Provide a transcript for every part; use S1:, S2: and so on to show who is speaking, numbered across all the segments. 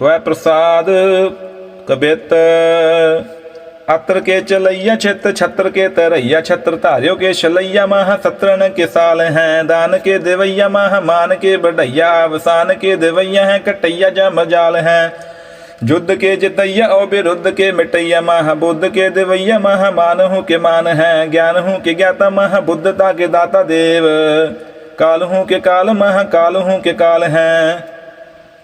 S1: त्वय प्रसाद कबित। अत्र के चलैया क्षेत्र छत्र के तरैया छत्र तार्यो के शलैया माह सत्रन के साल हैं। दान के देवैया माह मान के बढ़ैया, अवसान के देवैया हैं, कटैया जा मजाल हैं। युद्ध के जितैया और विरुद्ध के मिटैया माह, बुद्ध के देवैया माह हूँ के मान हैं। ज्ञान हूँ के ज्ञाता माह बुद्धता के दाता देव। काल हूँ के काल माह काल हूँ के काल हैं।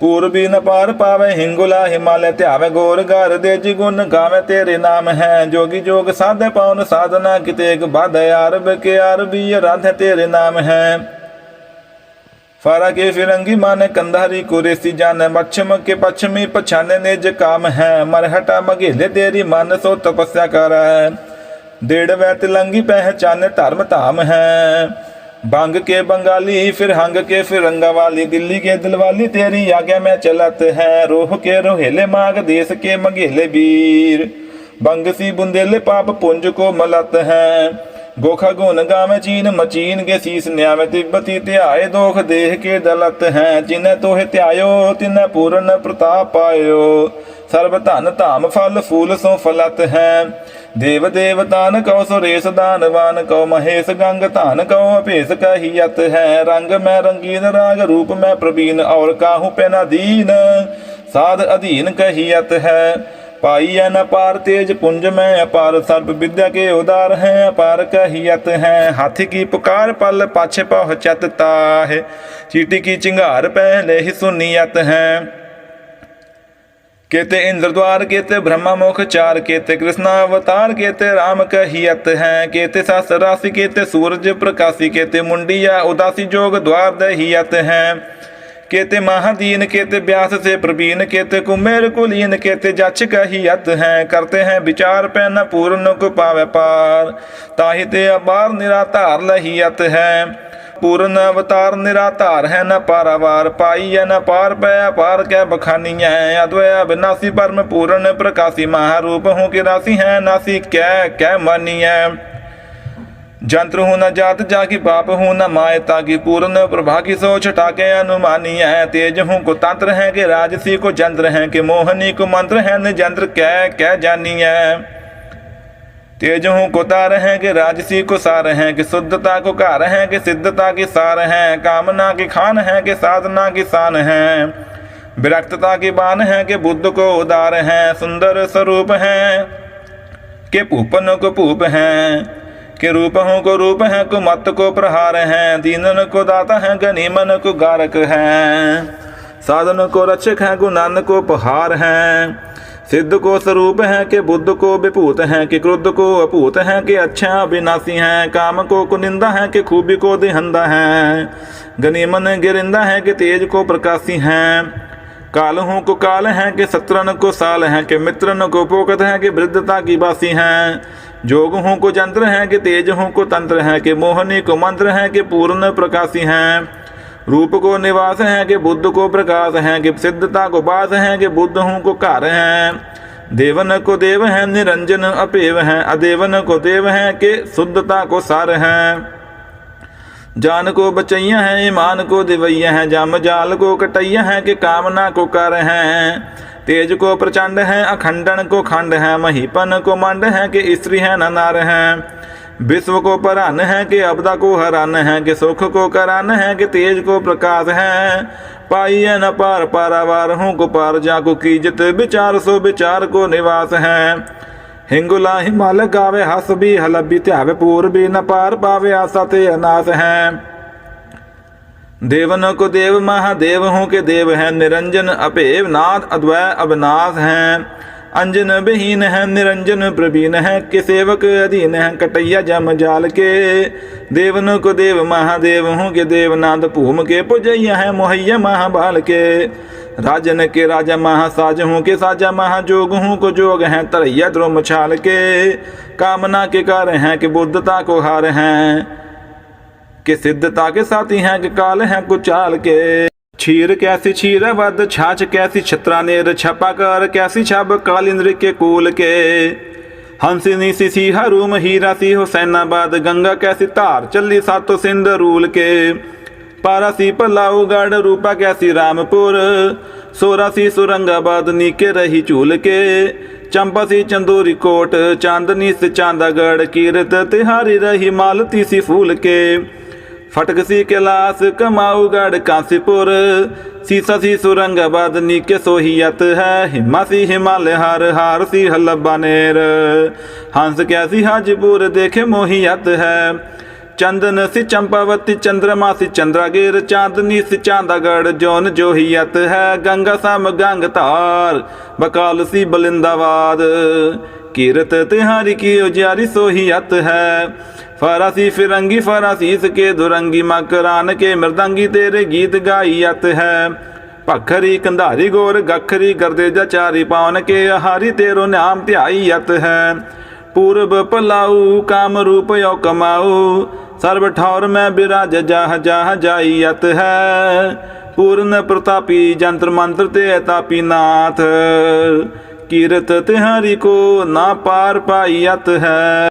S1: ਪੂਰਬੀ ਨ ਪਾਰ ਪਾਵੇ ਹਿੰਗੁਲਾ ਹਿਮਾਲਯ ਧਿਆਵੇ ਗੋਰ ਗਰ ਦੇ ਜੀ ਗੁਣ ਗਾਵੇ ਤੇਰੇ ਨਾਮ ਹੈ ਜੋਗੀ ਜੋਗ ਸਾਧੇ ਪਉਨ ਸਾਧਨਾ ਕਿਤੇ ਇੱਕ ਬਾਧ ਅਰਬ ਕੇ ਅਰਬੀ ਰਾਧੇ ਤੇਰੇ ਨਾਮ ਹੈ। ਫਾਰਾ ਕੇ ਫਿਰੰਗੀ ਮਾਨੇ ਕੰਧਾਰੀ ਕੁਰੇਸੀ ਜਾਣੇ ਮੱਛਮ ਕੇ ਪਛਮੀ ਪਛਾਨੇ ਨਿਜ ਕਾਮ ਹੈ। ਮਰਹਟਾ ਮਗੇਲੇ ਤੇਰੀ ਮਨ ਸੋ ਤਪੱਸਿਆ ਕਰੈ। ਡੇੜ ਵੈ ਤਿਲੰਗੀ ਪਹਿਚਾਨੇ ਧਰਮ ਧਾਮ ਹੈ। ਬੰਗ ਕੇ ਬੰਗਾਲੀ ਫਿਰ ਹੰਗ ਕੇ ਫਿਰੰਗਾ ਵਾਲੀ ਦਿੱਲੀ ਕੇ ਦਿਲਵਾਲੀ ਤੇਰੀ ਆਗੇ ਮੈਂ ਚਲਤ ਹੈ ਰੋਹ ਕੇ ਰੋਹੇਲੇ ਮਾਗ ਦੇਸ ਕੇ ਮਗੇਲੇ ਵੀਰ ਬੰਗ ਸੀ ਬੁੰਦੇਲੇ ਪਾਪ ਪੁੰਜ ਕੋ ਮਲਤ ਹੈ ਗੋਖਾ ਗੁਣ ਗਾਵੇਂ ਚੀਨ ਮਚੀਨ ਕੇ ਸੀਸ ਨਿਆਵੇਂ ਤਿੱਬਤੀ ਧਿਆਏ ਦੋਖ ਦੇਖ ਕੇ ਦਲਤ ਹੈ ਜਿਨੇ ਤੋਹਿ ਧਿਆਇਓ ਤਿਨੇ ਪੂਰਨ ਪ੍ਰਤਾਪ ਪਾਇਓ ਸਰਬ ਧਨ ਧਾਮ ਫਲ ਫੂਲ ਸੋ ਫਲਤ ਹੈ ਦੇਵ ਦੇਵਤਾਨ देव देवतान कौ सुरेश दान, वान कौ महेश गंग, तान कौ अपेश कही है। रंग मैं रंगीन, राग रूप मैं प्रवीण, और काहू पे नदीन साध अधीन कही है। पाई न पार तेज पुंज में, अपार सर्व विद्या के उदार हैं, अपार कहियत हैं। हाथी की पुकार पल पाछे पहुँचता है चीटी की चिंगार पहले ही सुनियत है। केते ब्रह्मा मुख चार केते कृष्णा अवतार केते राम कहियत है केते सास राशि केते सूरज प्रकाशी केते मुंडिया उदासी जोग द्वार दहियत है केते महादीन केते व्यास से प्रवीण केते कुमेर कुलीन केते जच कहियत है करते हैं विचार पे न पूर्ण को पावे पार ताहि ते अपार निराधार लहियत है ਪੂਰਨ ਅਵਤਾਰ ਨਿਰਾਧਾਰ ਹੈ, ਨ ਪਾਰਾਵਾਰ ਪਾਈ ਹੈ ਨ ਪਾਰ ਪੈ ਅਪਾਰ ਕੈ ਬਖਾਨੀ ਹੈ ਅਦਵੈ ਅਬਿਨਾਸੀ ਪਰਮ ਪੂਰਨ ਪ੍ਰਕਾਸੀ ਮਹਾਰੂਪ ਹੂੰ ਕਿ ਰਾਸੀ ਹੈ, ਨਾਸੀ ਕੈ ਕੈ ਮਾਨੀ ਹੈ ਜੰਤਰ ਹੂੰ ਨ ਜਾਤ ਜਾ ਕੀ ਪਾਪ ਹੂੰ ਨ ਮਾਇ ਤਾ ਕੀ ਪੂਰਨ ਪ੍ਰਭਾ ਕੀ ਸੋ ਛਟਾ ਕੇ ਅਨੁਮਾਨੀ ਹੈ ਤੇਜ ਹੂੰ ਕੋ ਤੰਤਰ ਹੈ ਕਿ ਰਾਜਸੀ ਕੋ ਜੰਤਰ ਹੈ, ਕਿ ਮੋਹਨੀ ਕੋ ਮੰਤਰ ਹੈ ਨ ਜੰਤਰ ਕੈ ਕੈ ਹੈ तेज हूँ को तार है कि राजसी को सार है कि शुद्धता को कार है कि सिद्धता की सार है, कामना की खान है कि साधना की शान है। विरक्तता की बान है कि बुद्ध को उदार है, सुंदर स्वरूप है के भूपन को भूप है, के रूप हूँ को रूप है, को मत को प्रहार है, दीनन को दाता है गनीमन को गारक है। साधन को रक्षक है गुणान को पहार है। सिद्ध को स्वरूप है कि बुद्ध को विभूत है कि क्रुद्ध को अपूत है कि अच्छा अविनाशी है काम को कुनिंदा है कि खूबी को दिहंदा है गनीमन गिरिंदा है कि तेज को प्रकाशी है काल हूँ को काल है कि सत्रन को साल है कि मित्रन को पोकत है कि वृद्धता की बासी है जोग हूँ को जंत्र है कि तेज हूँ को तंत्र है कि मोहनी को मंत्र है कि पूर्ण प्रकाशी है रूप को निवास है कि बुद्ध को प्रकाश है, कि सिद्धता को बास है, कि बुद्ध हूँ को कार है। देवन को देव है, निरंजन अपेव है। अदेवन को देव है, कि शुद्धता को सार है। जान को बचैया है, ईमान को दिवैया है। जाम जाल को कटैया है, कि कामना को कर है। तेज को प्रचंड है, अखंडन को खंड है। महीपन को मंड है, कि स्त्री है नार है। विश्व को परान है कि अबदा को हरान है कि सुख को करान है कि तेज को प्रकाश है। है न पार पारावार हूँ को पार जाको कीजत विचार, सो विचार को निवास है। हिंगुला हिमाल गावे हस भी, हलबी त्यावे पूर भी, न पार पावे आशा ते अनास है। देवन को देव, महादेव हूँ के देव है, निरंजन अपेव नाथ अद्वै अविनाश है। अंजन बहीन है, निरंजन प्रवीण है, के सेवक अधीन है, कटैया जम जाल के। देवन को देव महादेव हूँ, के देवनाथ भूम के पुजैया है, मोहैया महाबाल के। राजन के राजा महासाज हूँ, के साजा महाजोग हूँ, को जोग है, तरैया द्रोम छाल के। कामना के कार्य हैं, कि बुद्धता को हार हैं, कि सिद्धता के साथी हैं, कि काल हैं, कुचाल के। छीर कैसी छीर वद छाछ कैसी छत्रानेर छपा कर कैसी छब कालिंद्र के कूल के हंसिनी सी सी हरूम हीरा सी हुसैनाबाद गंगा कैसी तार चली सातो सिंध रूल के पारा सी पलाऊ गढ़ रूपा कैसी रामपुर सोरासी सुरंगाबाद नीके रही झूल के चंपा सी चंदूरी कोट चांदनी से चांदागढ़ कीरत तिहारी रही मालती सी फूल के फटक सी कैलाश कमाऊगढ़ कांसीपुर सीसा सी सुरंगाबाद नीके सोहियत है हिमा सी हिमालय हार हार सी हल्लबानेर हंस कैसी हाजीपुर देखे मोहियत है चंदन सी चंपावती चंद्रमा सी चंद्रागिर चांदनी सी चांदागढ़ जौन जोहियत है गंगा सम गंग तार बकाल सी बलिंदाबाद ਕੀਰਤ ਤਿਹਾਰੀ ਕੀ ਉਜਿਆਰੀ ਸੋਹੀ ਅਤ ਹੈ। ਫਰਾਸੀ ਫਿਰੰਗੀ ਫਰਾਸੀਸ ਕੇ ਦੁਰੰਗੀ ਮਕਰਾਨ ਕੇ ਮਰਦੰਗੀ ਤੇਰੇ ਗੀਤ ਗਾਈ ਅਤ ਹੈ। ਭਖਰੀ ਕੰਧਾਰੀ ਗੋਰ ਗਖਰੀ ਗਰਦੇ ਜਚਾਰੀ ਪਾਉਨ ਕੇ ਆਹਾਰੀ ਤੇਰੋ ਨਾਮ ਧਿਆਈ ਅਤ ਹੈ। ਪੂਰਬ ਭਲਾਉ ਕਾਮ ਰੂਪ ਓ ਕਮਾਉ ਸਰਬ ਠੌਰ ਮੈਂ ਬਿਰਾਜ ਜਾਹ ਜਾਹ ਜਾਈ ਅਤ ਹੈ। ਪੂਰਨ ਪ੍ਰਤਾਪੀ ਜੰਤਰ ਮੰਤਰ ਤੇ ਤਾਪੀ ਨਾਥ। ਕੀਰਤ ਤਿਹਾਰੀ ਕੋ ਨਾ ਪਾਰ ਪਾਈਅਤ ਹੈ।